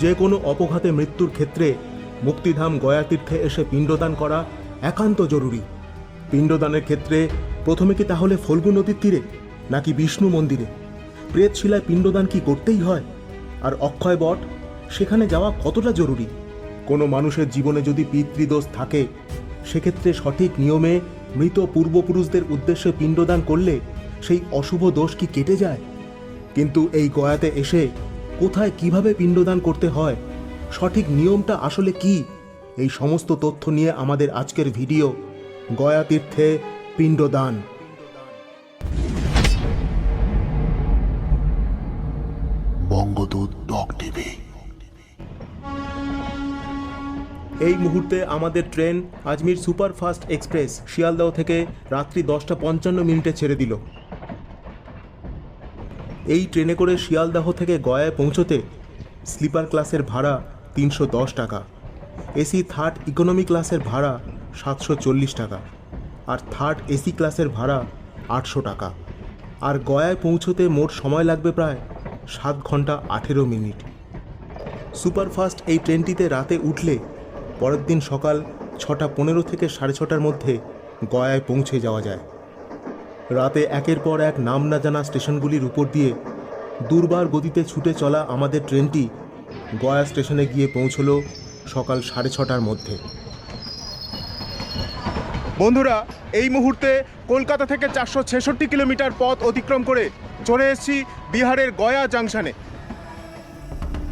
যে কোনো অপঘাতে মৃত্যুর ক্ষেত্রে মুক্তিধাম গয়াতীর্থে এসে পিণ্ডদান করা একান্ত জরুরি। পিণ্ডদানের ক্ষেত্রে প্রথমে কি তাহলে ফল্গু নদীর তীরে, নাকি বিষ্ণু মন্দিরে? প্রেতশিলায় পিণ্ডদান কি করতেই হয়? আর অক্ষয় বট, সেখানে যাওয়া কতটা জরুরি? কোনো মানুষের জীবনে যদি পিতৃদোষ থাকে, সেক্ষেত্রে সঠিক নিয়মে মৃত পূর্বপুরুষদের উদ্দেশ্যে পিণ্ডদান করলে সেই অশুভ দোষ কি কেটে যায়? কিন্তু এই গয়াতে এসে কোথায় কীভাবে পিণ্ডদান করতে হয়? সঠিক নিয়মটা আসলে কি? এই সমস্ত তথ্য নিয়ে আমাদের আজকের ভিডিও গয়া তীর্থে পিণ্ডদান। বঙ্গদূত ডক টিভি। এই মুহূর্তে আমাদের train Ajmer superfast express Sealdah থেকে রাত্রি দশটা পঞ্চান্ন মিনিটে ছেড়ে দিল। এই ট্রেনে করে শিয়ালদাহ থেকে গয়ায় পৌঁছতে স্লিপার ক্লাসের ভাড়া তিনশো দশ টাকা। এসি থার্ড ইকোনমি ক্লাসের ভাড়া সাতশো চল্লিশ টাকা। আর থার্ড এসি ক্লাসের ভাড়া আটশো টাকা। আর গয়ায় পৌঁছতে মোট সময় লাগবে প্রায় সাত ঘণ্টা আঠেরো মিনিট। সুপারফাস্ট এই ট্রেনটিতে রাতে উঠলে পরের দিন সকাল ছটা পনেরো থেকে সাড়ে ছটার মধ্যে গয়ায় পৌঁছে যাওয়া যায়। রাতে একের পর এক নাম না জানা স্টেশনগুলির উপর দিয়ে দুর্বার গতিতে ছুটে চলা আমাদের ট্রেনটি গয়া স্টেশনে গিয়ে পৌঁছল সকাল সাড়ে ছটার মধ্যে। বন্ধুরা এই মুহূর্তে কলকাতা থেকে চারশো ছেষট্টি কিলোমিটার পথ অতিক্রম করে চলে এসেছি বিহারের গয়া জাংশনে।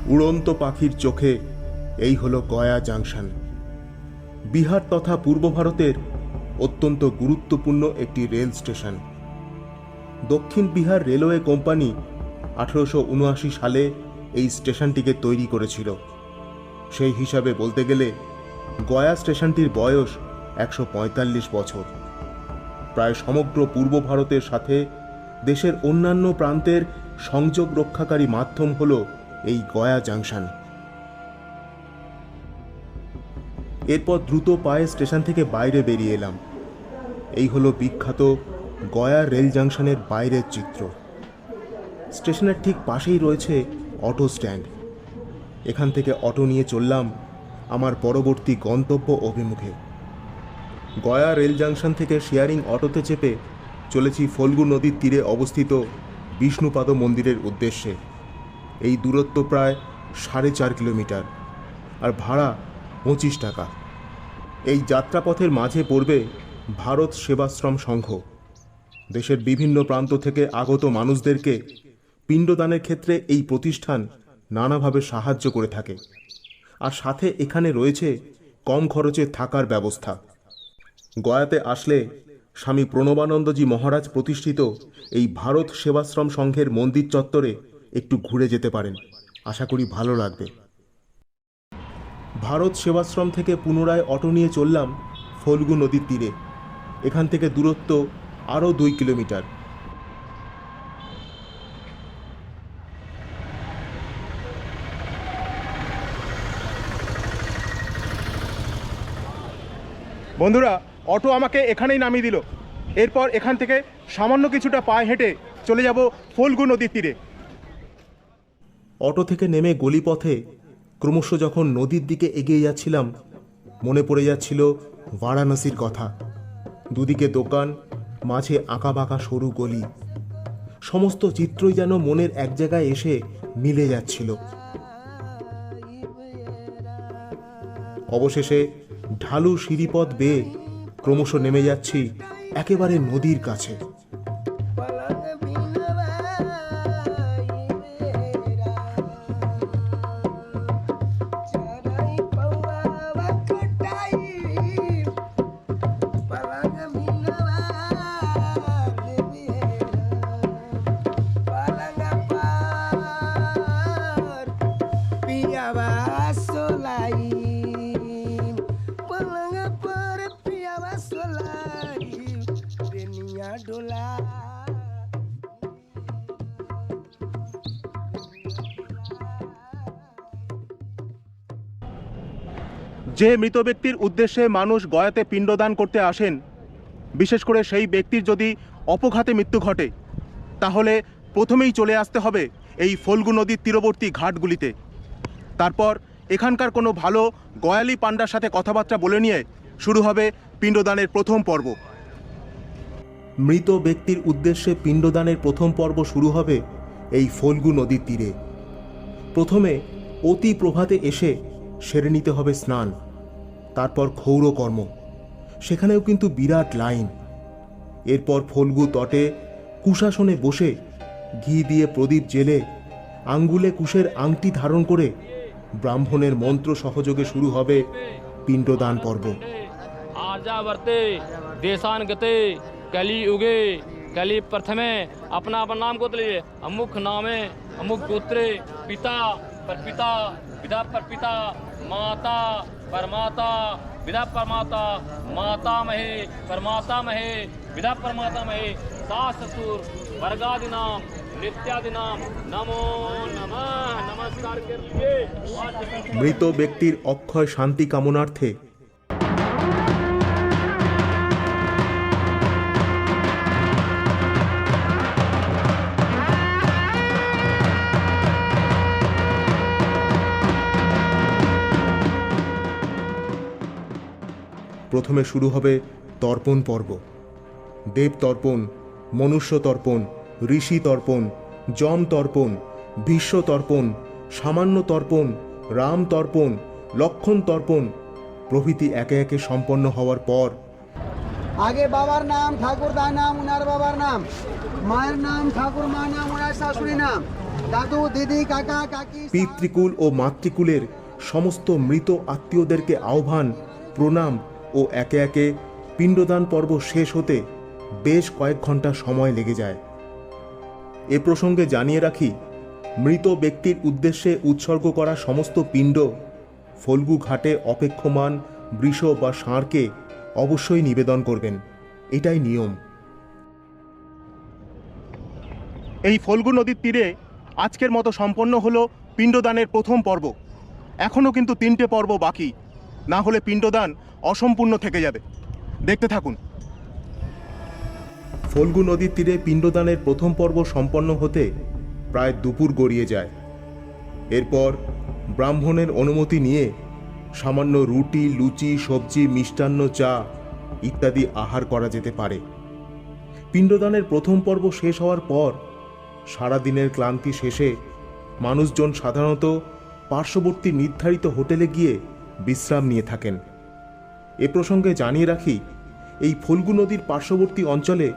উড়ন্ত পাখির চোখে এই হলো গয়া জাংশন। বিহার তথা পূর্ব ভারতের অত্যন্ত গুরুত্বপূর্ণ একটি রেল স্টেশন। দক্ষিণ বিহার রেলওয়ে কোম্পানি আঠেরোশো উনআশি সালে এই স্টেশনটিকে তৈরি করেছিল। সেই হিসাবে বলতে গেলে গয়া স্টেশনটির বয়স একশো পঁয়তাল্লিশ বছর। প্রায় সমগ্র পূর্ব ভারতের সাথে দেশের অন্যান্য প্রান্তের সংযোগ রক্ষাকারী মাধ্যম হল এই গয়া জাংশন। এরপর দ্রুত পায়ে স্টেশন থেকে বাইরে বেরিয়ে এলাম। এই হলো বিখ্যাত গয়া রেল জাংশনের বাইরের চিত্র। স্টেশনের ঠিক পাশেই রয়েছে অটো স্ট্যান্ড। এখান থেকে অটো নিয়ে চললাম আমার পরবর্তী গন্তব্য অভিমুখে। গয়া রেল জাংশন থেকে শেয়ারিং অটোতে চেপে চলেছি ফল্গু নদীর তীরে অবস্থিত বিষ্ণুপাদ মন্দিরের উদ্দেশ্যে। এই দূরত্ব প্রায় সাড়ে চার কিলোমিটার আর ভাড়া পঁচিশ টাকা। এই যাত্রাপথের মাঝে পড়বে ভারত সেবাশ্রম সংঘ। দেশের বিভিন্ন প্রান্ত থেকে আগত মানুষদেরকে পিণ্ডদানের ক্ষেত্রে এই প্রতিষ্ঠান নানাভাবে সাহায্য করে থাকে। আর সাথে এখানে রয়েছে কম খরচে থাকার ব্যবস্থা। গয়াতে আসলে স্বামী প্রণবানন্দজি মহারাজ প্রতিষ্ঠিত এই ভারত সেবাশ্রম সংঘের মন্দির চত্বরে একটু ঘুরে যেতে পারেন। আশা করি ভালো লাগবে। ভারত সেবাশ্রম থেকে পুনরায় অটো নিয়ে চললাম ফল্গু নদীর তীরে। এখান থেকে দূরত্ব আরও দুই কিলোমিটার। বন্ধুরা, অটো আমাকে এখানেই নামিয়ে দিল। এরপর এখান থেকে সামান্য কিছুটা পায়ে হেঁটে চলে যাব ফল্গু নদীর তীরে। অটো থেকে নেমে গলিপথে ক্রমশ যখন নদীর দিকে এগিয়ে যাচ্ছিলাম, মনে পড়ে যাচ্ছিল বারাণসীর কথা। দুদিকে দোকান, মাঝে আঁকা বাঁকা সরু গলি। সমস্ত চিত্রই যেন মনের এক জায়গায় এসে মিলে যাচ্ছিল। অবশেষে ঢালু সিঁড়িপথ বেয়ে ক্রমশ নেমে যাচ্ছি একেবারে নদীর কাছে। যে মৃত ব্যক্তির উদ্দেশ্যে মানুষ গয়াতে পিণ্ডদান করতে আসেন, বিশেষ করে সেই ব্যক্তির যদি অপঘাতে মৃত্যু ঘটে, তাহলে প্রথমেই চলে আসতে হবে এই ফলগু নদীর তীরবর্তী ঘাটগুলিতে। তারপর এখানকার কোনো ভালো গয়ালি পান্ডার সাথে কথাবার্তা বলে নিয়ে শুরু হবে পিণ্ডদানের প্রথম পর্ব। মৃত ব্যক্তির উদ্দেশ্যে পিণ্ডদানের প্রথম পর্ব শুরু হবে এই ফল্গু নদীর তীরে। প্রথমে অতি প্রভাতে এসে সেরে নিতে হবে স্নান। তারপর ক্ষৌরকর্ম সেখানেও কিন্তু বিরাট লাইন এরপর ফল্গু তটে কুশাসনে বসে ঘি দিয়ে প্রদীপ জেলে আঙ্গুলে কুশের আংটি ধারণ করে ব্রাহ্মণের মন্ত্র সহযোগে শুরু হবে পিণ্ডদান পর্ব आर्यावर्ते देशान गते कली उगे कली प्रथमे अपना अपन नाम को लिए अमुख नामे अमुख गोत्रे पिता पर पिता विदा पर पिता माता परमाता विदा परमाता माता महे परमाता महे विदा परमाता महे सास ससुर वर्गादि नाम नित्यादि नाम नमो नमः नमस्कार कर लिए মৃত ব্যক্তির অক্ষয় শান্তি কামনার্থে প্রথমে শুরু হবে তর্পণ পর্ব। দেব তর্পণ মনুষ্য তর্পণ ঋষি তর্পণ যম তর্পণ ভীষ্ম তর্পণ সামান্য তর্পণ রাম তর্পণ লক্ষণ তর্পণ প্রভৃতি একে একে সম্পন্ন হওয়ার পর। আগে বাবার নাম ঠাকুরদার নাম উনার বাবার নাম। মায়ের নাম ঠাকুর মা নাম ওনার শাশুড়ি নাম। দাদু দিদি কাকা কাকি পিতৃকুল ও মাতৃকুলের সমস্ত মৃত আত্মীয়দেরকে আহ্বান প্রণাম ও একে একে পিণ্ডদান পর্ব শেষ হতে বেশ কয়েক ঘণ্টা সময় লেগে যায়। এ প্রসঙ্গে জানিয়ে রাখি, মৃত ব্যক্তির উদ্দেশ্যে উৎসর্গ করা সমস্ত পিণ্ড ফল্গু ঘাটে অপেক্ষমান বৃষ বা ষাঁড়কে অবশ্যই নিবেদন করবেন। এটাই নিয়ম। এই ফল্গু নদীর তীরে আজকের মতো সম্পন্ন হলো পিণ্ডদানের প্রথম পর্ব। এখনও কিন্তু তিনটে পর্ব বাকি। না হলে পিণ্ডদান অসম্পূর্ণ থেকে যাবে। দেখতে থাকুন। ফল্গু নদীর তীরে পিণ্ডদানের প্রথম পর্ব সম্পন্ন হতে প্রায় দুপুর গড়িয়ে যায়। এরপর ব্রাহ্মণের অনুমতি নিয়ে সামান্য রুটি, লুচি, সবজি, মিষ্টান্ন, চা ইত্যাদি আহার করা যেতে পারে। পিণ্ডদানের প্রথম পর্ব শেষ হওয়ার পর সারাদিনের ক্লান্তি শেষে মানুষজন সাধারণত পার্শ্ববর্তী নির্ধারিত হোটেলে গিয়ে বিশ্রাম নিয়ে থাকেন। এ প্রসঙ্গে জানিয়ে রাখি, এই ফল্গু নদীর পার্শ্ববর্তী অঞ্চলে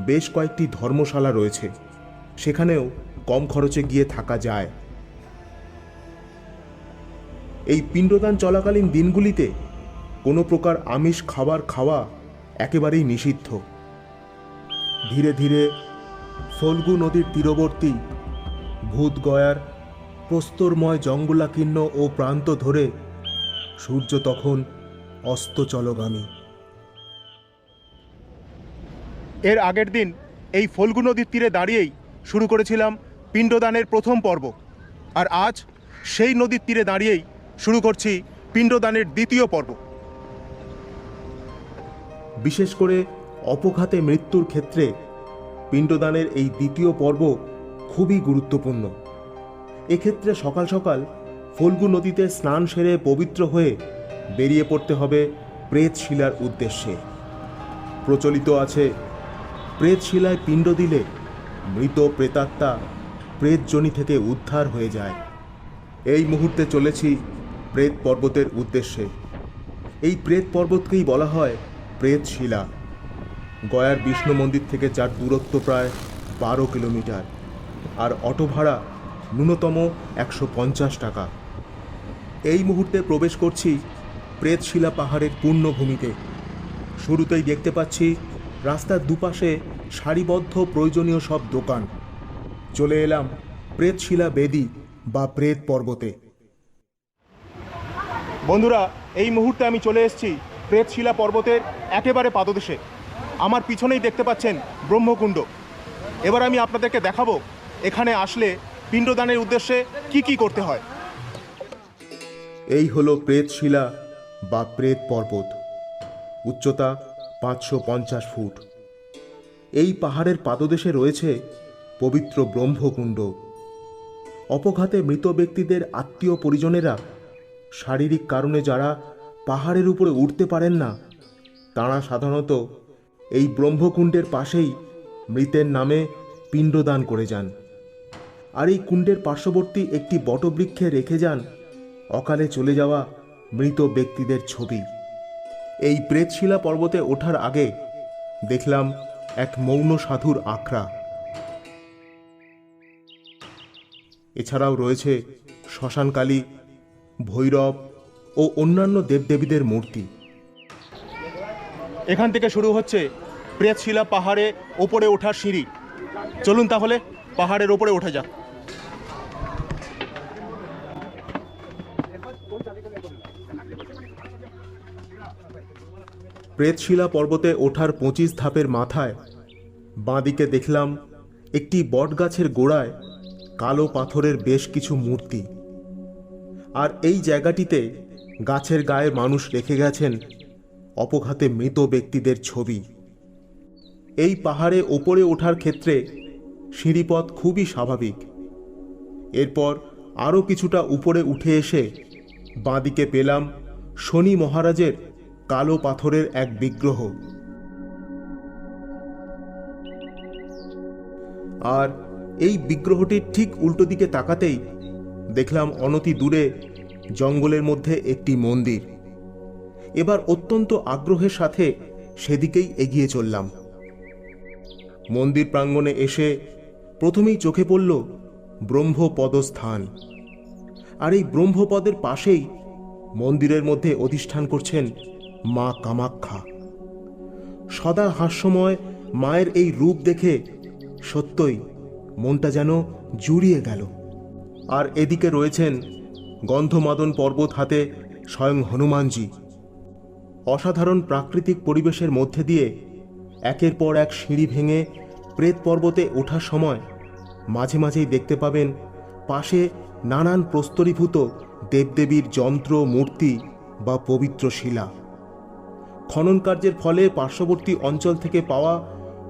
বেশ কয়েকটি ধর্মশালা রয়েছে। সেখানেও কম খরচে গিয়ে থাকা যায়। এই পিণ্ডদান চলাকালীন দিনগুলিতে কোনো প্রকার আমিষ খাবার খাওয়া একেবারেই নিষিদ্ধ। ধীরে ধীরে ফলগু নদীর তীরবর্তী ভূতগয়ার প্রস্তরময় জঙ্গলাকীর্ণ ও প্রান্ত ধরে সূর্য তখন অস্তচলগামী এর আগের দিন এই ফল্গু নদীর তীরে দাঁড়িয়েই শুরু করেছিলাম পিণ্ডদানের প্রথম পর্ব। আর আজ সেই নদীর তীরে দাঁড়িয়েই শুরু করছি পিণ্ডদানের দ্বিতীয় পর্ব। বিশেষ করে অপঘাতে মৃত্যুর ক্ষেত্রে পিণ্ডদানের এই দ্বিতীয় পর্ব খুবই গুরুত্বপূর্ণ। এক্ষেত্রে সকাল সকাল ফল্গু নদীতে স্নান সেরে পবিত্র হয়ে বেরিয়ে পড়তে হবে প্রেতশিলার উদ্দেশ্যে। প্রচলিত আছে, প্রেতশিলায় পিণ্ড দিলে মৃত প্রেতাত্মা প্রেতজনি থেকে উদ্ধার হয়ে যায়। এই মুহূর্তে চলেছি প্রেত পর্বতের উদ্দেশ্যে। এই প্রেত পর্বতকেই বলা হয় প্রেতশিলা। গয়ার বিষ্ণু মন্দির থেকে যার দূরত্ব প্রায় বারো কিলোমিটার, আর অটো ভাড়া ন্যূনতম একশো পঞ্চাশ টাকা। এই মুহূর্তে প্রবেশ করছি প্রেতশিলা পাহাড়ের পূর্ণভূমিতে। শুরুতেই দেখতে পাচ্ছি রাস্তার দুপাশে সারিবদ্ধ প্রয়োজনীয় সব দোকান। চলে এলাম প্রেতশিলা বেদি বা প্রেত পর্বতে। বন্ধুরা, এই মুহূর্তে আমি চলে এসেছি প্রেতশিলা পর্বতের একেবারে পাদদেশে। আমার পিছনেই দেখতে পাচ্ছেন ব্রহ্মকুণ্ড। এবার আমি আপনাদেরকে দেখাবো, এখানে আসলে পিণ্ডদানের উদ্দেশ্যে কি কি করতে হয়। এই হলো প্রেতশিলা বা প্রেত পর্বত। উচ্চতা পাঁচশো পঞ্চাশ ফুট। এই পাহাড়ের পাদদেশে রয়েছে পবিত্র ব্রহ্মকুণ্ড। অপঘাতে মৃত ব্যক্তিদের আত্মীয় পরিজনেরা শারীরিক কারণে যারা পাহাড়ের উপরে উঠতে পারেন না, তারা সাধারণত এই ব্রহ্মকুণ্ডের পাশেই মৃতের নামে পিণ্ডদান করে যান। আর এই কুণ্ডের পার্শ্ববর্তী একটি বটবৃক্ষে রেখে যান অকালে চলে যাওয়া মৃত ব্যক্তিদের ছবি। এই প্রেতশিলা পর্বতে ওঠার আগে দেখলাম এক মৌন সাধুর আখড়া। এছাড়াও রয়েছে শ্মশানকালী, ভৈরব ও অন্যান্য দেবদেবীদের মূর্তি। এখান থেকে শুরু হচ্ছে প্রেতশিলা পাহাড়ে ওপরে ওঠার সিঁড়ি। চলুন তাহলে পাহাড়ের ওপরে ওঠা যাক। প্রেতশিলা পর্বতে ওঠার পঁচিশ ধাপের মাথায় বাঁদিকে দেখলাম একটি বটগাছের গোড়ায় কালো পাথরের বেশ কিছু মূর্তি। আর এই জায়গাটিতে গাছের গায়ে মানুষ রেখে গেছেন অপঘাতে মৃত ব্যক্তিদের ছবি। এই পাহাড়ে ওপরে ওঠার ক্ষেত্রে সিঁড়িপথ খুবই স্বাভাবিক। এরপর আরও কিছুটা উপরে উঠে এসে বাঁদিকে পেলাম শনি মহারাজের কালো পাথরের এক বিগ্রহ। আর এই বিগ্রহটির ঠিক উল্টো দিকে তাকাতেই দেখলাম অনতি দূরে জঙ্গলের মধ্যে একটি মন্দির। এবার অত্যন্ত আগ্রহের সাথে সেদিকেই এগিয়ে চললাম। মন্দির প্রাঙ্গণে এসে প্রথমেই চোখে পড়ল ব্রহ্মপদস্থান। আর এই ব্রহ্মপদের পাশেই মন্দিরের মধ্যে অধিষ্ঠান করছেন মা কামাখ্যা। সদা হাস্যময় মায়ের এই রূপ দেখে সত্যই মনটা যেন জুড়িয়ে গেল। আর এদিকে রয়েছেন গন্ধমাদন পর্বত হাতে স্বয়ং হনুমানজি। অসাধারণ প্রাকৃতিক পরিবেশের মধ্যে দিয়ে একের পর এক সিঁড়ি ভেঙে প্রেত পর্বতে ওঠার সময় মাঝে মাঝেই দেখতে পাবেন পাশে নানান প্রস্তরীভূত দেবদেবীর যন্ত্র, মূর্তি বা পবিত্র শিলা। খনন কার্যের ফলে পার্শ্ববর্তী অঞ্চল থেকে পাওয়া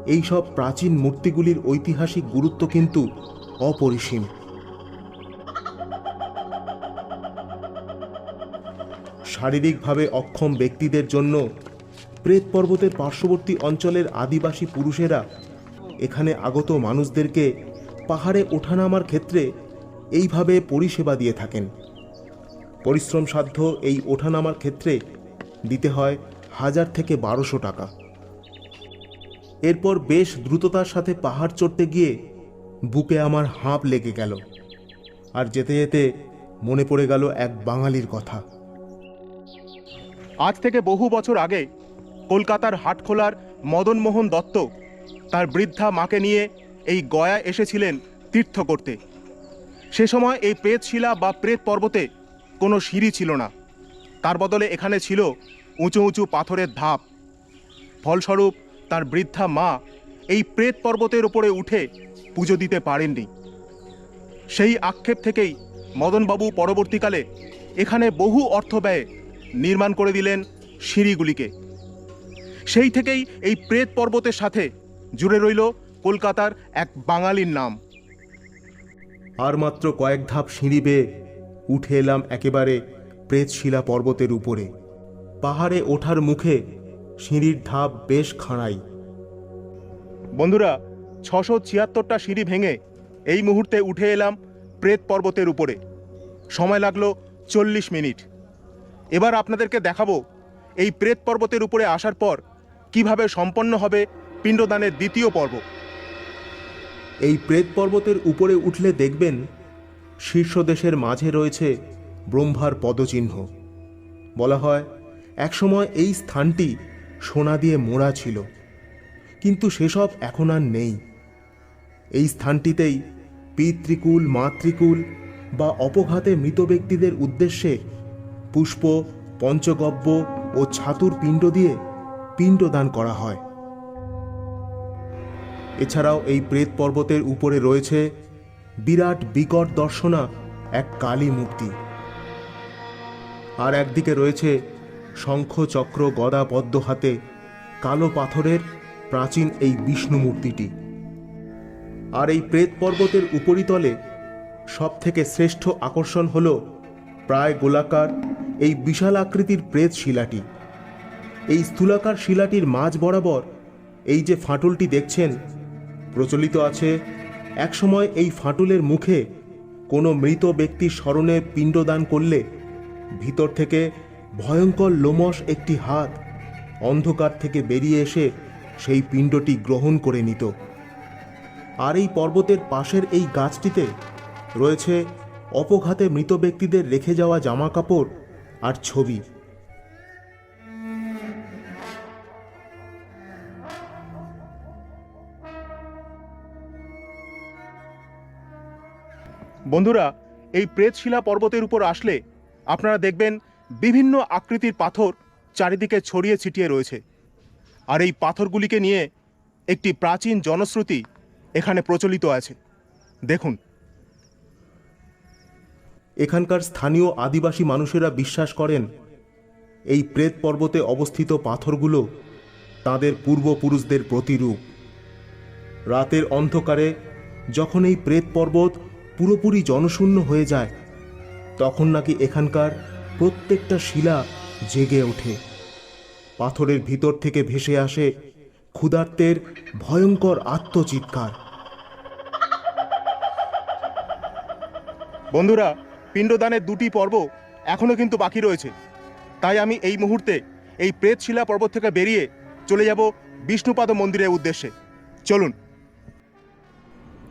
এই সব প্রাচীন মূর্তিগুলির ঐতিহাসিক গুরুত্ব কিন্তু অপরিসীম। শারীরিকভাবে অক্ষম ব্যক্তিদের জন্য প্রেত পর্বতের পার্শ্ববর্তী অঞ্চলের আদিবাসী পুরুষেরা এখানে আগত মানুষদেরকে পাহাড়ে ওঠানামার ক্ষেত্রে এইভাবে পরিষেবা দিয়ে থাকেন। পরিশ্রম সাধ্য এই ওঠানামার ক্ষেত্রে দিতে হয় হাজার থেকে বারোশো টাকা। এরপর বেশ দ্রুততার সাথে পাহাড় চড়তে গিয়ে বুকে আমার হাঁপ লেগে গেল আর যেতে যেতে মনে পড়ে গেল এক বাঙালির কথা। আজ থেকে বহু বছর আগে কলকাতার হাটখোলার মদনমোহন দত্ত তার বৃদ্ধা মাকে নিয়ে এই গয়া এসেছিলেন তীর্থ করতে। সে সময় এই প্রেতশিলা বা প্রেত পর্বতে কোনো সিঁড়ি ছিল না। তার বদলে এখানে ছিল উঁচু উঁচু পাথরের ধাপ। ফলস্বরূপ, তার বৃদ্ধা মা এই প্রেত পর্বতের উপরে উঠে পুজো দিতে পারেননি। সেই আক্ষেপ থেকেই মদনবাবু পরবর্তীকালে এখানে বহু অর্থ ব্যয়ে নির্মাণ করে দিলেন সিঁড়িগুলিকে। সেই থেকেই এই প্রেত পর্বতের সাথে জুড়ে রইল কলকাতার এক বাঙালির নাম। আর মাত্র কয়েক ধাপ সিঁড়ি বেয়ে উঠে এলাম একেবারে প্রেতশিলা পর্বতের উপরে। পাহাড়ে ওঠার মুখে সিঁড়ির ধাপ বেশ খাড়াই। বন্ধুরা ছশো ছিয়াত্তরটা সিঁড়ি ভেঙে এই মুহূর্তে উঠে এলাম প্রেত পর্বতের উপরে। সময় লাগল চল্লিশ মিনিট। এবার আপনাদেরকে দেখাবো এই প্রেত পর্বতের উপরে আসার পর কীভাবে সম্পন্ন হবে পিণ্ডদানের দ্বিতীয় পর্ব। এই প্রেত পর্বতের উপরে উঠলে দেখবেন শীর্ষদেশের মাঝে রয়েছে ব্রহ্মার পদচিহ্ন। বলা হয় একসময় এই স্থানটি সোনা দিয়ে মোড়া ছিল। কিন্তু সেসব এখন আর নেই। এই স্থানটিতেই পিতৃকুল, মাতৃকুল বা অপঘাতে মৃত ব্যক্তিদের উদ্দেশ্যে পুষ্প পঞ্চগব্য ও ছাতুর পিণ্ড দিয়ে পিণ্ডদান করা হয়। এছাড়াও এই প্রেত পর্বতের উপরে রয়েছে বিরাট বিকট দর্শনা এক কালী মূর্তি। আর একদিকে রয়েছে শঙ্খ চক্র গদা পদ্ম হাতে কালো পাথরের প্রাচীন এই বিষ্ণু মূর্তিটি। আর এই প্রেত পর্বতের উপরিতলে সব থেকে শ্রেষ্ঠ আকর্ষণ হল প্রায় গোলাকার এই বিশাল আকৃতির প্রেত শিলাটি। এই স্থূলাকার শিলাটির মাঝ বরাবর এই যে ফাটলটি দেখছেন, প্রচলিত আছে একসময় এই ফাটলের মুখে কোনো মৃত ব্যক্তির স্মরণে পিণ্ডদান করলে ভিতর থেকে ভয়ঙ্কর লোমশ একটি হাত অন্ধকার থেকে বেরিয়ে এসে সেই পিণ্ডটি গ্রহণ করে নিত। আর এই পর্বতের পাশের এই গাছটিতে রয়েছে অপঘাতে মৃত ব্যক্তিদের রেখে যাওয়া জামা কাপড় আর ছবি। বন্ধুরা, এই প্রেতশিলা পর্বতের উপর আসলে আপনারা দেখবেন বিভিন্ন আকৃতির পাথর চারিদিকে ছড়িয়ে ছিটিয়ে রয়েছে। আর এই পাথরগুলিকে নিয়ে একটি প্রাচীন জনশ্রুতি এখানে প্রচলিত আছে। দেখুন। এখানকার স্থানীয় আদিবাসী মানুষেরা বিশ্বাস করেন, এই প্রেত পর্বতে অবস্থিত পাথরগুলো তাদের পূর্বপুরুষদের প্রতিরূপ। রাতের অন্ধকারে যখন এই প্রেত পর্বত পুরোপুরি জনশূন্য হয়ে যায়, তখন নাকি এখানকার প্রত্যেকটা শিলা জেগে ওঠে। পাথরের ভিতর থেকে ভেসে আসে ক্ষুধার্তের ভয়ঙ্কর আত্মচিৎকার। বন্ধুরা পিণ্ডদানের দুটি পর্ব এখনও কিন্তু বাকি রয়েছে। তাই আমি এই মুহূর্তে এই প্রেতশিলা পর্বত থেকে বেরিয়ে চলে যাব বিষ্ণুপাদ মন্দিরের উদ্দেশ্যে। চলুন।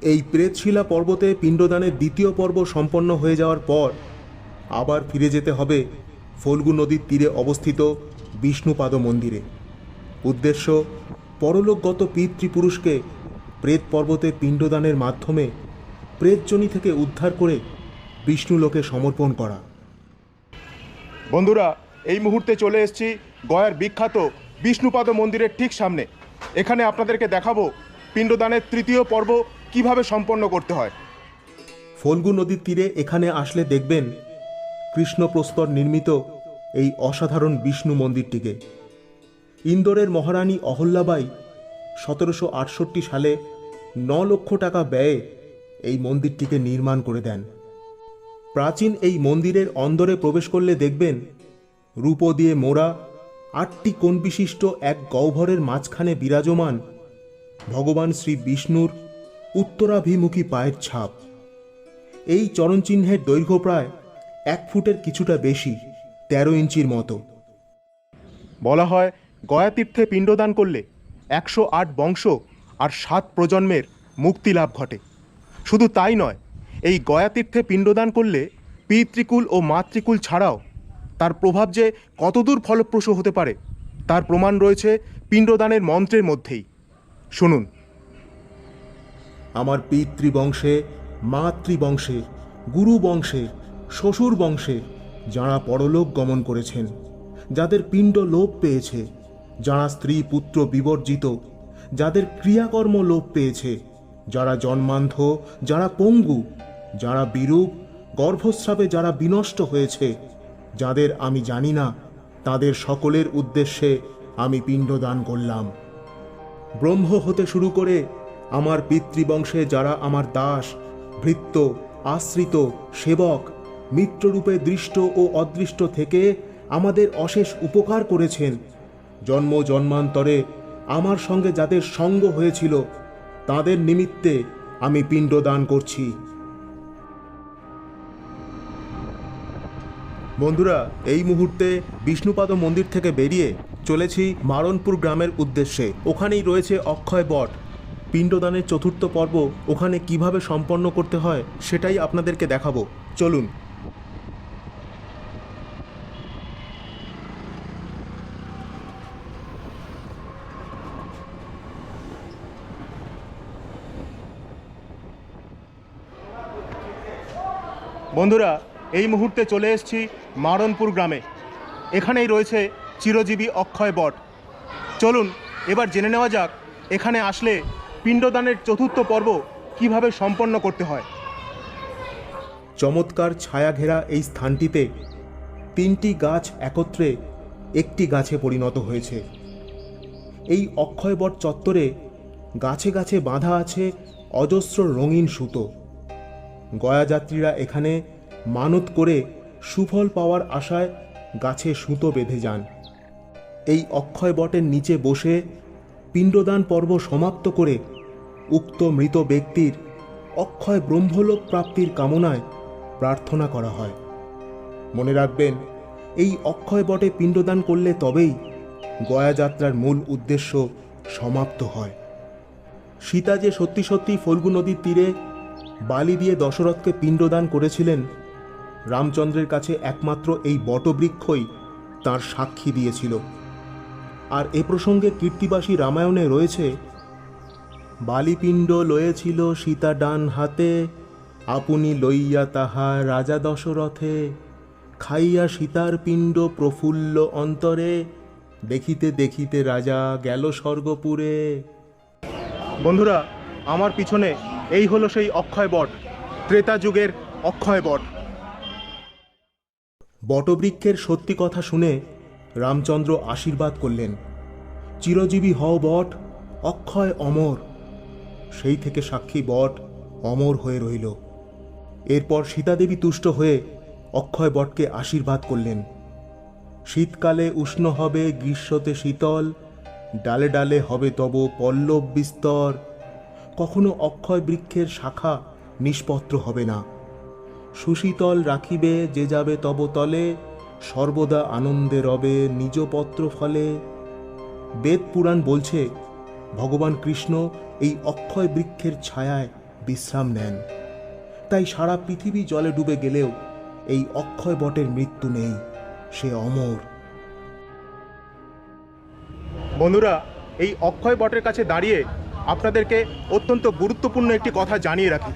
এই প্রেতশিলা পর্বতে পিণ্ডদানের দ্বিতীয় পর্ব সম্পন্ন হয়ে যাওয়ার পর আবার ফিরে যেতে হবে ফল্গু নদীর তীরে অবস্থিত বিষ্ণুপাদ মন্দিরে। উদ্দেশ্য পরলোকগত পিতৃপুরুষকে প্রেত পর্বতে পিণ্ডদানের মাধ্যমে প্রেতজনি থেকে উদ্ধার করে বিষ্ণুলোকে সমর্পণ করা। বন্ধুরা এই মুহূর্তে চলে এসেছি গয়ার বিখ্যাত বিষ্ণুপাদ মন্দিরের ঠিক সামনে। এখানে আপনাদেরকে দেখাবো পিণ্ডদানের তৃতীয় পর্ব কীভাবে সম্পন্ন করতে হয়। ফল্গু নদীর তীরে এখানে আসলে দেখবেন কৃষ্ণপ্রস্তর নির্মিত এই অসাধারণ বিষ্ণু মন্দিরটিকে। ইন্দোরের মহারানী অহল্যাবাই সতেরোশো আটষট্টি সালে ন লক্ষ টাকা ব্যয়ে এই মন্দিরটিকে নির্মাণ করে দেন। প্রাচীন এই মন্দিরের অন্দরে প্রবেশ করলে দেখবেন রূপো দিয়ে মোড়া আটটি কোণ বিশিষ্ট এক গহ্বরের মাঝখানে বিরাজমান ভগবান শ্রী বিষ্ণুর উত্তরাভিমুখী পায়ের ছাপ। এই চরণচিহ্নের দৈর্ঘ্য প্রায় এক ফুটের কিছুটা বেশি, তেরো ইঞ্চির মতো। বলা হয় গয়া তীর্থে পিণ্ডদান করলে একশো আট বংশ আর সাত প্রজন্মের মুক্তি লাভ ঘটে। শুধু তাই নয়, এই গয়া তীর্থে পিণ্ডদান করলে পিতৃকুল ও মাতৃকুল ছাড়াও তার প্রভাব যে কতদূর ফলপ্রসূ হতে পারে, তার প্রমাণ রয়েছে পিণ্ডদানের মন্ত্রের মধ্যেই। শুনুন। আমার পিতৃবংশে, মাতৃবংশে গুরু বংশে শ্বশুর বংশে যাঁরা পরলোক গমন করেছেন, যাদের পিণ্ড লোপ পেয়েছে, যারা স্ত্রী পুত্র বিবর্জিত, যাদের ক্রিয়াকর্ম লোপ পেয়েছে, যারা জন্মান্ধ, যারা পঙ্গু, যারা বিরূপ, গর্ভস্রাবে যারা বিনষ্ট হয়েছে, যাদের আমি জানি না, তাদের সকলের উদ্দেশ্যে আমি পিণ্ডদান করলাম। ব্রহ্ম হতে শুরু করে আমার পিতৃবংশে যারা আমার দাস, ভৃত্য, আশ্রিত, সেবক মিত্ররূপে দৃষ্ট ও অদৃষ্ট থেকে আমাদের অশেষ উপকার করেছেন। জন্ম জন্মান্তরে আমার সঙ্গে যাদের সঙ্গ হয়েছিল, তাদের নিমিত্তে আমি পিণ্ডদান করছি। বন্ধুরা, এই মুহূর্তে বিষ্ণুপাদ মন্দির থেকে বেরিয়ে চলেছি মারণপুর গ্রামের উদ্দেশ্যে। ওখানেই রয়েছে অক্ষয় বট। পিণ্ডদানের চতুর্থ পর্ব ওখানে কীভাবে সম্পন্ন করতে হয় সেটাই আপনাদেরকে দেখাবো। চলুন। বন্ধুরা, এই মুহূর্তে চলে এসেছি মারণপুর গ্রামে। এখানেই রয়েছে চিরজীবী অক্ষয় বট। চলুন, এবার জেনে নেওয়া যাক, এখানে আসলে পিণ্ডদানের চতুর্থ পর্ব কীভাবে সম্পন্ন করতে হয়। চমৎকার ছায়া ঘেরা এই স্থানটিতে তিনটি গাছ একত্রে একটি গাছে পরিণত হয়েছে। এই অক্ষয়বট চত্বরে গাছে গাছে বাঁধা আছে অজস্র রঙিন সুতো। গয়া যাত্রীরা এখানে মানত করে সুফল পাওয়ার আশায় গাছে সুতো বেঁধে যান। এই অক্ষয় বটের নিচে বসে পিণ্ডদান পর্ব সমাপ্ত করে উক্ত মৃত ব্যক্তির অক্ষয় ব্রহ্মলোক প্রাপ্তির কামনায় প্রার্থনা করা হয়। মনে রাখবেন, এই অক্ষয় বটে পিণ্ডদান করলে তবেই গয়া যাত্রার মূল উদ্দেশ্য সমাপ্ত হয়। সীতা যে সত্যি সত্যি ফল্গু নদীর তীরে বালি দিয়ে দশরথকে পিণ্ডদান করেছিলেন, রামচন্দ্রের কাছে একমাত্র এই বটবৃক্ষই তার সাক্ষী দিয়েছিল। আর এ প্রসঙ্গে কীর্তিবাসী রামায়ণে রয়েছে, বালিপিণ্ড লয়েছিল সীতা ডান হাতে, আপনি লইয়া তাহা রাজা দশরথে, খাইয়া সীতার পিণ্ড প্রফুল্ল অন্তরে, দেখিতে দেখিতে রাজা গেল স্বর্গপুরে। বন্ধুরা আমার পিছনে এই হলো সেই অক্ষয় বট, ত্রেতা যুগের অক্ষয় বট। বটবৃক্ষের সত্যি কথা শুনে রামচন্দ্র আশীর্বাদ করলেন। চিরজীবী হও বট, অক্ষয় অমর। সেই থেকে সাক্ষী বট অমর হয়ে রইল। এরপর সীতাদেবী তুষ্ট হয়ে অক্ষয় বটকে আশীর্বাদ করলেন। শীতকালে উষ্ণ হবে, গ্রীষ্মতে শীতল, ডালে ডালে হবে তব পল্লব বিস্তর। কখনো অক্ষয় বৃক্ষের শাখা নিষ্পত্র হবে না। সুশীতল রাখিবে যে যাবে তব তলে, সর্বদা আনন্দে রবে নিজ পত্র ফলে। বেদ পুরাণ বলছে, ভগবান কৃষ্ণ এই অক্ষয় বৃক্ষের ছায়ায় বিশ্রাম নেন। তাই সারা পৃথিবী জলে ডুবে গেলেও এই অক্ষয় বটের মৃত্যু নেই, সে অমর। বন্ধুরা, এই অক্ষয় বটের কাছে দাঁড়িয়ে আপনাদেরকে অত্যন্ত গুরুত্বপূর্ণ একটি কথা জানিয়ে রাখি।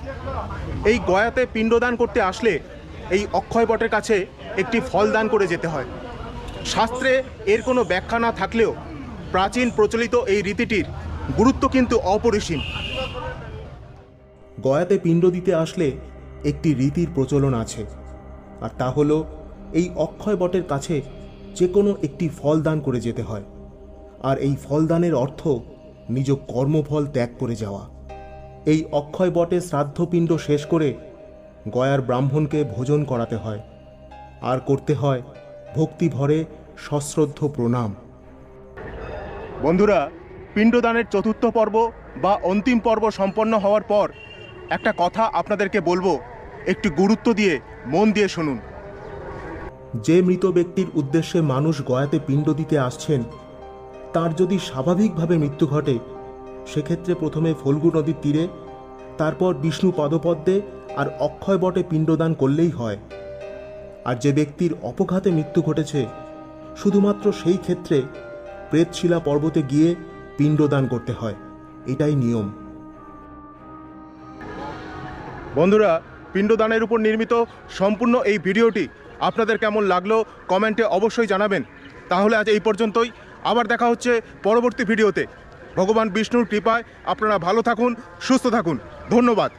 এই গয়াতে পিণ্ডদান করতে আসলে এই অক্ষয় বটের কাছে একটি ফল দান করে যেতে হয়। শাস্ত্রে এর কোনো ব্যাখ্যা না থাকলেও প্রাচীন প্রচলিত এই রীতিটির গুরুত্ব কিন্তু অপরিসীম। গয়াতে পিণ্ড দিতে আসলে একটি রীতির প্রচলন আছে। আর তা হলো, এই অক্ষয় বটের কাছে যে কোনো একটি ফল দান করে যেতে হয়। আর এই ফলদানের অর্থ নিজ কর্মফল ত্যাগ করে যাওয়া। এই অক্ষয় বটে শ্রাদ্ধপিণ্ড শেষ করে গয়ার ব্রাহ্মণকে ভোজন করাতে হয়। আর করতে হয় ভক্তি ভরে সশ্রদ্ধ প্রণাম। বন্ধুরা পিণ্ডদানের চতুর্থ পর্ব বা অন্তিম পর্ব সম্পন্ন হওয়ার পর একটা কথা আপনাদেরকে বলব একটু গুরুত্ব দিয়ে মন দিয়ে শুনুন। যে মৃত ব্যক্তির উদ্দেশ্যে মানুষ গয়াতে পিণ্ড দিতে আসছেন তার যদি স্বাভাবিকভাবে মৃত্যু ঘটে, সেক্ষেত্রে প্রথমে ফল্গু নদীর তীরে, তারপর বিষ্ণু পদপদ্মে আর অক্ষয় বটে পিণ্ডদান করলেই হয়। আর যে ব্যক্তির অপঘাতে মৃত্যু ঘটেছে, শুধুমাত্র সেই ক্ষেত্রে প্রেতশিলা পর্বতে গিয়ে পিণ্ডদান করতে হয়। এটাই নিয়ম। বন্ধুরা, পিণ্ডদানের উপর নির্মিত সম্পূর্ণ এই ভিডিওটি আপনাদের কেমন লাগল কমেন্টে অবশ্যই জানাবেন। তাহলে আজ এই পর্যন্তই। আবার দেখা হচ্ছে পরবর্তী ভিডিওতে। ভগবান বিষ্ণুর কৃপায় আপনারা ভালো থাকুন সুস্থ থাকুন। ধন্যবাদ।